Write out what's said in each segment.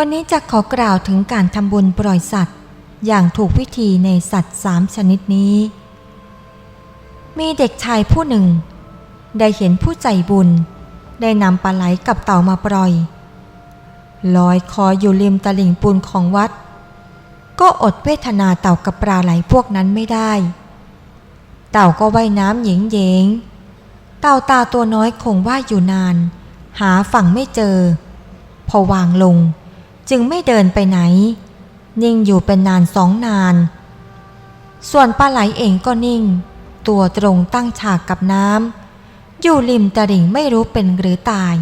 วันนี้จะขอกล่าวถึงการทำบุญปล่อยสัตว์ อย่างถูกวิธีในสัตว์สามชนิดนี้ มีเด็กชายผู้หนึ่ง ได้เห็นผู้ใจบุญ ได้นำปลาไหลกับเต่ามาปล่อย ลอยคออยู่ริมตลิ่งปูนของวัด ก็อดเวทนาเต่ากับปลาไหลพวกนั้นไม่ได้ เต่าก็ว่ายน้ำหญิงเยงเต่าตาตัวน้อยคงว่ายอยู่นาน หาฝั่งไม่เจอ พอวางลง จึงไม่เดินไปไหน นิ่งอยู่เป็นนานสองนาน ส่วนปลาไหลเองก็นิ่ง ตัวตรงตั้งฉากกับน้ำอยู่ริมตลิ่งไม่รู้เป็นหรือตาย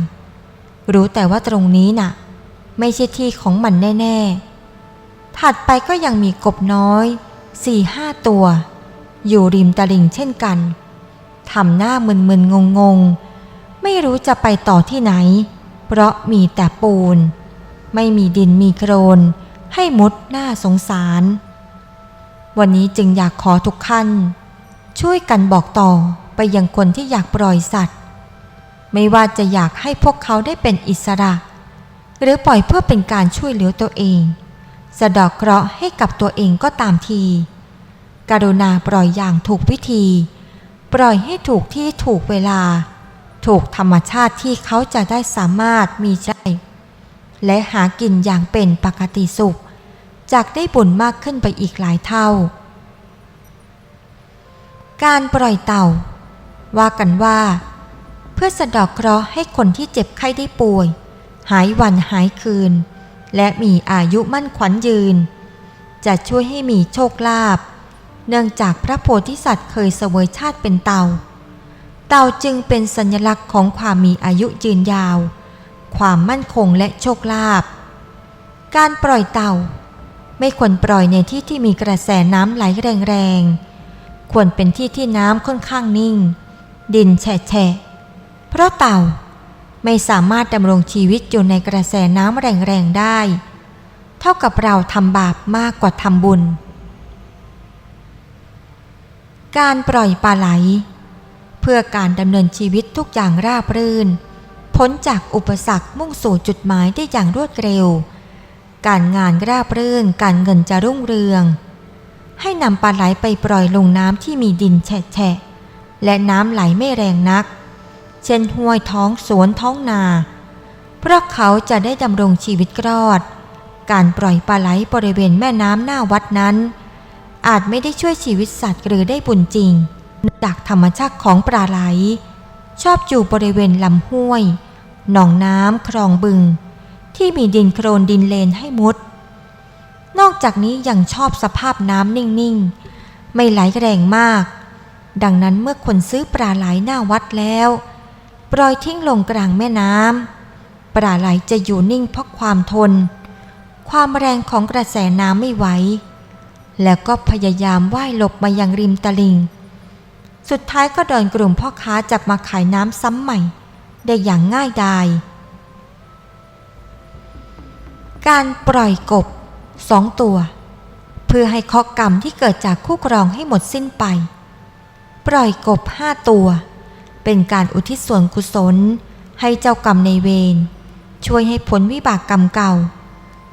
รู้แต่ว่าตรงนี้น่ะ ไม่ใช่ที่ของมันแน่ ๆ ถัดไปก็ยังมีกบน้อยสี่ห้าตัว อยู่ริมตลิ่งเช่นกันทำหน้ามึนๆงงๆ ไม่รู้จะไปต่อที่ไหน เพราะมีแต่ปูน ไม่มีดินมีโครน ให้มุดหน้าสงสาร วันนี้จึงอยากขอทุกขั้น ช่วยกันบอกต่อไปยังคนที่อยากปล่อยสัตว์ ไม่ว่าจะอยากให้พวกเขาได้เป็นอิสระ หรือปล่อยเพื่อเป็นการช่วยเหลือตัวเอง สะดอกเคราะห์ให้กับตัวเองก็ตามที กรุณาปล่อยอย่างถูกวิธี ปล่อยให้ถูกที่ถูกเวลา ถูกธรรมชาติที่เขาจะได้สามารถมีใจ และหากินอย่างเป็นปกติสุขจากได้บุญมากขึ้นไปอีกหลายเท่า การปล่อยเต่า ว่ากันว่า เพื่อสะดอกเคราะห์ให้คนที่เจ็บไข้ได้ป่วย หายวันหายคืน และมีอายุมั่นขวัญยืน จะช่วยให้มีโชคลาภเนื่องจากพระโพธิสัตว์เคยเสวยชาติเป็นเต่า เต่าจึงเป็นสัญลักษณ์ของความมีอายุยืนยาว ความมั่นคงและโชคลาภ การปล่อยเต่า ไม่ควรปล่อยในที่ที่มีกระแสน้ำไหลแรงๆ ควรเป็นที่ที่น้ำค่อนข้างนิ่ง ดินแฉะเพราะเต่าไม่สามารถดำรงชีวิตอยู่ในกระแสน้ำแรงๆได้ เท่ากับเราทำบาปมากกว่าทำบุญ การปล่อยปลาไหล เพื่อการดำเนินชีวิตทุกอย่างราบรื่น พ้นจากอุปสรรคมุ่งสู่จุดหมายได้อย่างรวดเร็ว การงานราบรื่น การเงินจะรุ่งเรือง ให้นำปลาไหลไปปล่อยลงน้ำที่มีดินแฉะและน้ำไหลไม่แรงนัก เช่นห้วยท้องสวนท้องนา เพราะเขาจะได้ดำรงชีวิตรอด การปล่อยปลาไหลบริเวณแม่น้ำหน้าวัดนั้น อาจไม่ได้ช่วยชีวิตสัตว์หรือได้บุญจริง จากธรรมชาติของปลาไหล ชอบอยู่บริเวณลำห้วย หนองน้ำคลองบึง ที่มีดินโครนดินเลนให้มุด นอกจากนี้ยังชอบสภาพน้ำนิ่งๆ ไม่ไหลแรงมาก ดังนั้นเมื่อคนซื้อปลาไหลหน้าวัดแล้ว ปล่อยทิ้งลงกลางแม่น้ำปลาไหลจะอยู่นิ่งเพราะความทน ความแรงของกระแสน้ำไม่ไหวแล้วก็พยายามว่ายหลบมายังริมตลิ่ง สุดท้ายก็โดนกลุ่มพ่อค้าจับมาขายน้ำซ้ำใหม่ ได้อย่างง่ายดาย การปล่อยกบสองตัว เพื่อให้ข้อกรรมที่เกิดจากคู่ครองให้หมดสิ้นไป ปล่อยกบห้าตัว เป็นการอุทิศส่วนกุศล ให้เจ้ากรรมในเวรช่วยให้ผลวิบากกรรมเก่า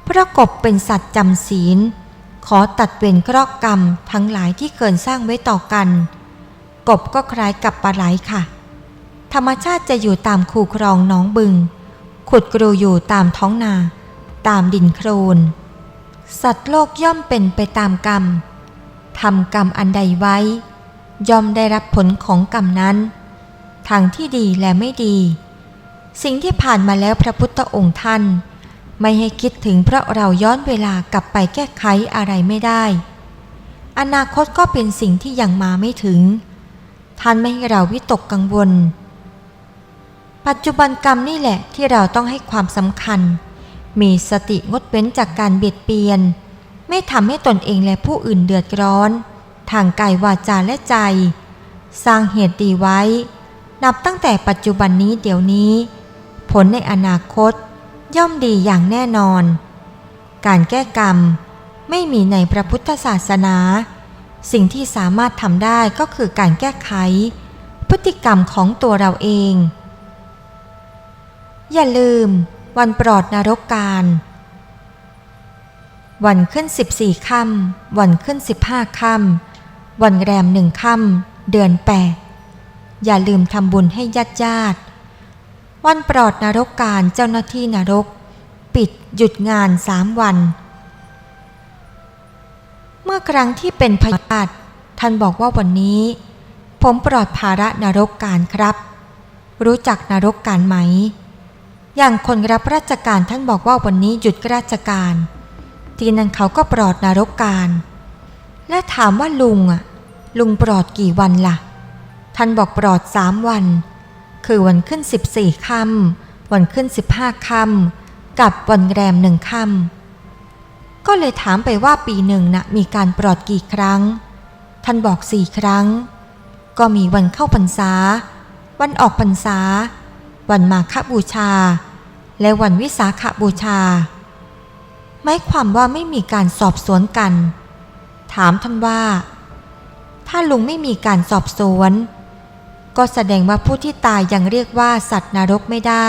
เพราะกบเป็นสัตว์จำศีล ขอตัดเวรเคราะห์กรรมทั้งหลายที่เกินสร้างไว้ต่อกัน กบก็คล้ายกับปลาไหลค่ะ ธรรมชาติจะอยู่ตามคูคลองน้องบึง ขุดกรูอยู่ตามท้องนา ตามดินโครนสัตว์โลกย่อมเป็นไปตามกรรมทำกรรมอันใดไว้ ย่อมได้รับผลของกรรมนั้น ทางที่ดีและไม่ดี สิ่งที่ผ่านมาแล้วพระพุทธองค์ท่าน ไม่ให้คิดถึงเพราะเราย้อนเวลากลับไปแก้ไขอะไรไม่ได้ อนาคตก็เป็นสิ่งที่ยังมาไม่ถึง ท่านไม่ให้เราวิตกกังวล ปัจจุบันกรรมนี่แหละที่เราต้องให้ความสำคัญ มีสติงดเว้นจากการเบียดเบียน ไม่ทำให้ตนเองและผู้อื่นเดือดร้อน ทางกายวาจาและใจ สร้างเหตุดีไว้ นับตั้งแต่ปัจจุบันนี้เดี๋ยวนี้ ผลในอนาคตย่อมดีอย่างแน่นอน การแก้กรรมไม่มีในพระพุทธศาสนา สิ่งที่สามารถทำได้ก็คือการแก้ไข พฤติกรรมของตัวเราเอง อย่าลืม วันปลอดนรกการ วันขึ้นสิบสี่ค่ำวันขึ้นสิบห้าค่ำวันแรมหนึ่งค่ำเดือนแปดอย่าลืมทำบุญให้ญาติญาติ วันปลอดนรกการเจ้าหน้าที่นรก ปิดหยุดงานสามวัน เมื่อครั้งที่เป็นพยาธิท่านบอกว่าวันนี้ ผมปลอดภาระนรกการครับ รู้จักนรกการไหม อย่างคนรับราชการท่านบอกว่าวันนี้หยุดราชการ ทีนั้นเขาก็ปลอดนรกการ และถามว่าลุงอะ ลุงปลอดกี่วันล่ะ ท่านบอกปลอดสามวัน คือวันขึ้นสิบสี่ค่ำวันขึ้นสิบห้าค่ำกับวันแรมหนึ่งค่ำ ก็เลยถามไปว่าปีหนึ่งนะ่ะมีการปลอดกี่ครั้ง ท่านบอกสี่ครั้ง ก็มีวันเข้าพรรษา วันออกพรรษา วันมาฆบูชา และวันวิสาขบูชา หมายความว่าไม่มีการสอบสวนกัน ถามท่านว่า ถ้าลุงไม่มีการสอบสวน ก็แสดงว่าผู้ที่ตายยังเรียกว่าสัตว์นรกไม่ได้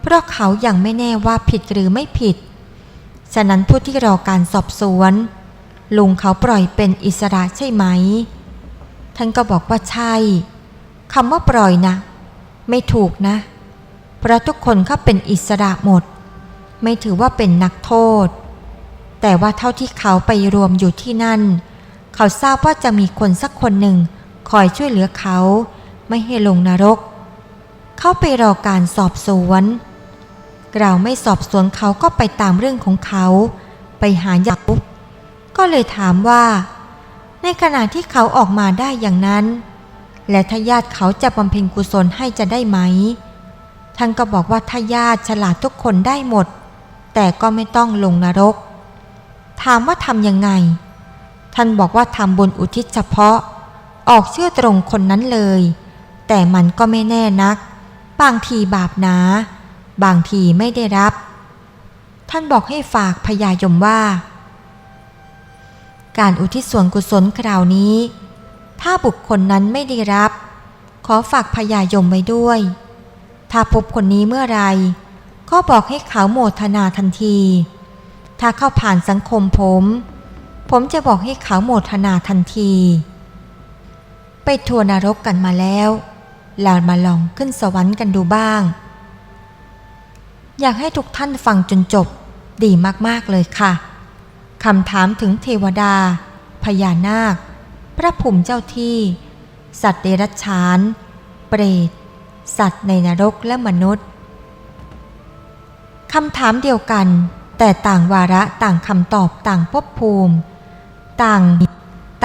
เพราะเขายัางไม่แน่ว่าผิดหรือไม่ผิด ฉะนั้นผู้ที่รอการสอบสวน ลุงเขาปล่อยเป็นอิสระใช่ไหม ท่านก็บอกว่าใช่คำว่าปล่อยนะ ไม่ถูกนะ เพราะทุกคนเขาเป็นอิสระหมด ไม่ถือว่าเป็นนักโทษ แต่ว่าเท่าที่เขาไปรวมอยู่ที่นั่น เขาทราบว่าจะมีคนสักคนหนึ่งคอยช่วยเหลือเขา ไม่ให้ลงนรก เขาไปรอการสอบสวนเเราไม่สอบสวนเขาก็ไปตามเรื่องของเขา ไปหาญาติก็เลยถามว่า ในขณะที่เขาออกมาได้อย่างนั้น และถ้าญาติเขาจะบำเพ็ญกุศลให้จะได้ไหมท่านก็บอกว่าถ้าญาติฉลาดทุกคนได้หมด แต่ก็ไม่ต้องลงนรก ถามว่าทำยังไง ท่านบอกว่าทำบุญอุทิศเฉพาะ ออกเชื่อตรงคนนั้นเลย แต่มันก็ไม่แน่นัก บางทีบาปหนา บางทีไม่ได้รับ ท่านบอกให้ฝากพญายมว่า การอุทิศส่วนกุศลคราวนี้ ถ้าบุคคลนั้นไม่ได้รับ ขอฝากพญายมไว้ด้วย ถ้าพบคนนี้เมื่อไรก็บอกให้เขาโมทนาทันที ถ้าเข้าผ่านสังคมผม ผมจะบอกให้เขาโมทนาทันที ไปทัวร์นรกกันมาแล้วเรามาลองขึ้นสวรรค์กันดูบ้าง อยากให้ทุกท่านฟังจนจบ ดีมากๆเลยค่ะคำถามถึงเทวดา พญานาค พระภูมิเจ้าที่ สัตว์เดรัจฉาน เปรต สัตว์ในนรกและมนุษย์คำถามเดียวกัน แต่ต่างวาระต่างคำตอบต่างภพภูมิ ต่าง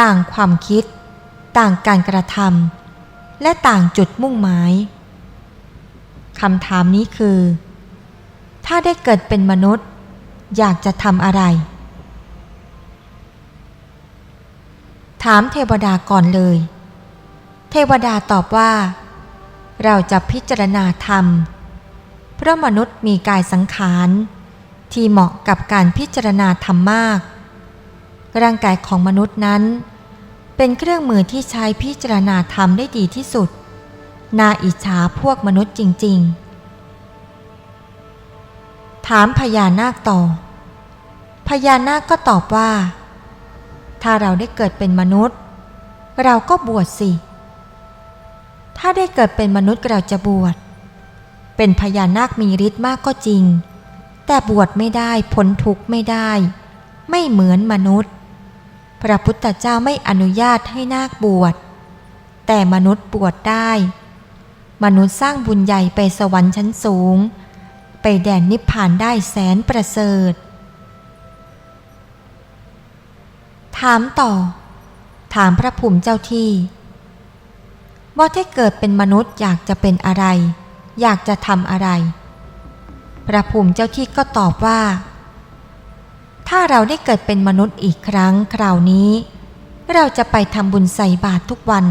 ต่างความคิด ต่างการกระทำและต่างจุดมุ่งหมายคำถามนี้คือ ถ้าได้เกิดเป็นมนุษย์ อยากจะทำอะไร ถามเทวดาก่อนเลย เทวดาตอบว่า เราจะพิจารณาธรรม เพราะมนุษย์มีกายสังขาร ที่เหมาะกับการพิจารณาธรรมมาก ร่างกายของมนุษย์นั้น เป็นเครื่องมือที่ใช้พิจารณาธรรมได้ดีที่สุด น่าอิจฉาพวกมนุษย์จริง ๆ ถามพญานาคต่อ พญานาคก็ตอบว่า ถ้าเราได้เกิดเป็นมนุษย์ เราก็บวชสิ ถ้าได้เกิดเป็นมนุษย์เราจะบวช เป็นพญานาคมีฤทธิ์มากก็จริง แต่บวชไม่ได้พ้นทุกข์ไม่ได้ ไม่เหมือนมนุษย์ พระพุทธเจ้าไม่อนุญาตให้นาคบวช แต่มนุษย์บวชได้ มนุษย์สร้างบุญใหญ่ไปสวรรค์ชั้นสูง ไปแดนนิพพานได้แสนประเสริฐ ถามต่อ ถามพระภูมิเจ้าที่ ว่าถ้าเกิดเป็นมนุษย์อยากจะเป็นอะไร อยากจะทำอะไร พระภูมิเจ้าที่ก็ตอบว่า ถ้าเราได้เกิดเป็นมนุษย์อีกครั้งคราวนี้ เราจะไปทำบุญใส่บาตรทุกวัน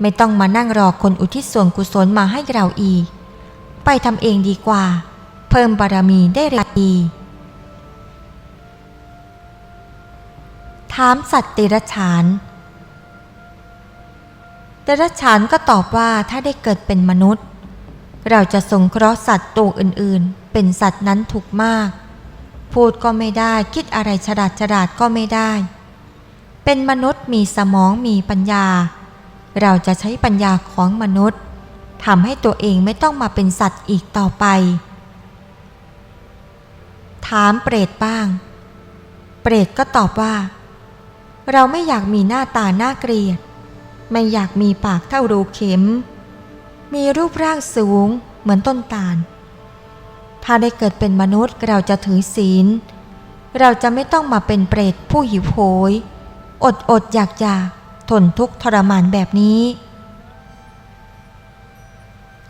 ไม่ต้องมานั่งรอคนอุทิศส่วนกุศลมาให้เราอีกไปทำเองดีกว่า เพิ่มบารมีได้เร็วดี ถามสัตว์เดรัจฉาน เดรัจฉานก็ตอบว่าถ้าได้เกิดเป็นมนุษย์ เราจะสงเคราะห์สัตว์ตัวอื่นๆ เป็นสัตว์นั้นถูกมาก พูดก็ไม่ได้คิดอะไรฉลาดฉลาดก็ไม่ได้ เป็นมนุษย์มีสมองมีปัญญา เราจะใช้ปัญญาของมนุษย์ทำให้ตัวเองไม่ต้องมาเป็นสัตว์อีกต่อไป ถามเปรตบ้าง เปรตก็ตอบว่า เราไม่อยากมีหน้าตาหน้าเกลียด ไม่อยากมีปากเท่ารูเข็ม มีรูปร่างสูงเหมือนต้นตาล ถ้าได้เกิดเป็นมนุษย์เราจะถือศีล เราจะไม่ต้องมาเป็นเปรตผู้หิวโหย อดอดอยากอยากทนทุกข์ทรมานแบบนี้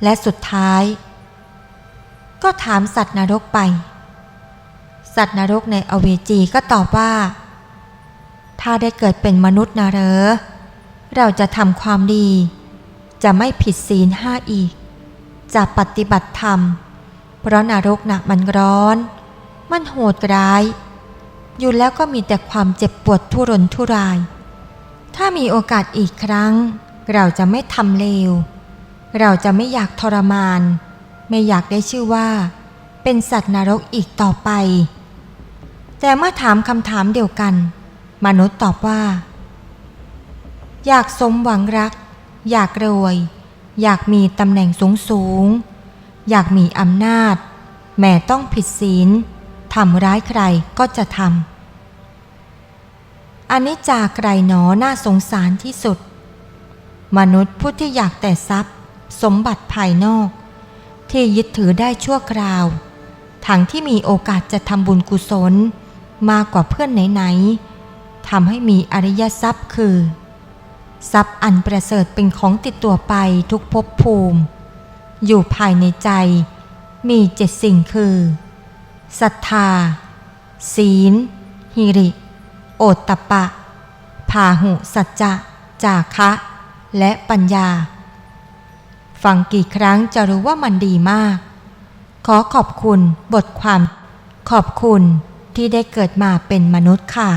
และสุดท้าย ก็ถามสัตว์นรกไป สัตว์นรกในอเวจีก็ตอบว่า ถ้าได้เกิดเป็นมนุษย์นะเรอ เราจะทำความดี จะไม่ผิดศีลห้าอีก จะปฏิบัติธรรม เพราะนรกหนักมันร้อน มันโหดร้าย อยู่แล้วก็มีแต่ความเจ็บปวดทุรนทุราย ถ้ามีโอกาสอีกครั้ง เราจะไม่ทำเลว เราจะไม่อยากทรมาน ไม่อยากได้ชื่อว่า เป็นสัตว์นรกอีกต่อไป แต่เมื่อถามคำถามเดียวกัน มนุษย์ตอบว่า อยากสมหวังรัก อยากรวย อยากมีตำแหน่งสูงสูง อยากมีอำนาจ แม้ต้องผิดศีลทำร้ายใครก็จะทำอันนี้จากไกรหนอน่าสงสารที่สุด มนุษย์ผู้ที่อยากแต่ทรัพย์ สมบัติภายนอก ที่ยึดถือได้ชั่วคราวทั้งที่มีโอกาสจะทำบุญกุศล มากกว่าเพื่อนไหนๆทำให้มีอริยทรัพย์คือ ทรัพย์อันประเสริฐเป็นของติดตัวไปทุกภพภูมิ อยู่ภายในใจ มีเจ็ดสิ่งคือศรัทธา ศีล หิริ โอตตปปะพาหุสัจจะ จาคะ และปัญญา ฟังกี่ครั้งจะรู้ว่ามันดีมาก ขอขอบคุณบทความ ขอบคุณ ที่ได้เกิดมาเป็นมนุษย์ค่ะ